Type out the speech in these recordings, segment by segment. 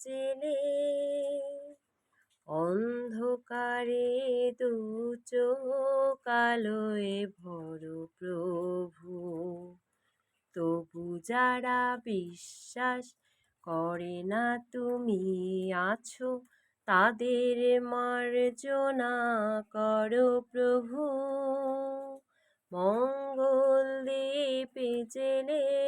জেলে অন্ধকারে দু চোখ আলোয় ভরো প্রভু। তবু যারা বিশ্বাস করে না তুমি আছো, তাদের মার্জনা করো প্রভু। মঙ্গল দ্বীপে জেলে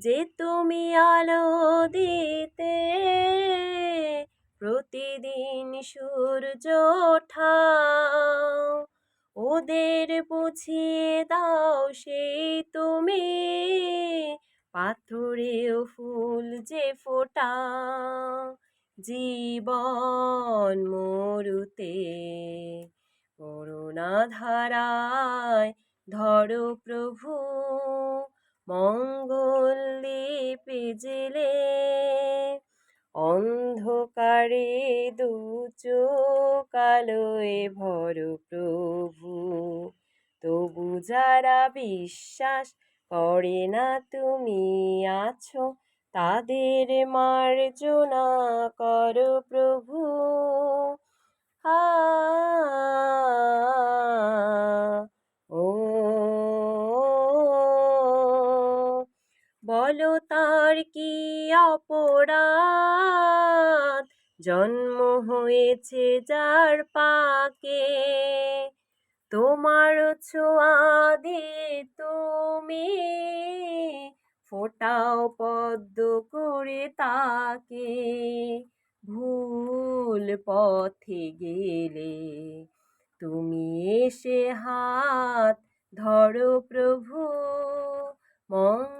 যে তুমি আলো দিতে প্রতিদিন সূর্য ওঠাও, ওদের বুঝিয়ে দাও সেই তুমি পাথরেও ফুল যে ফোটা জীবন মরুতে করুণা ধারায় ধরো প্রভু। মঙ্গল দ্বীপে জেলে অন্ধকারে দু আলোয় ভরো প্রভু। তবু যারা বিশ্বাস করে না তুমি আছো, তাদের মার্জনা করো প্রভু। আ বলো তার কি অপরাধ? জন্ম হয়েছে যার পাকে। তোমার ছোঁয়া দিয়ে তুমি। ফোটাও পদ্ম করে তাকে। ভুল পথে গেলে তুমি এসে হাত ধরো প্রভু। মঙ্গল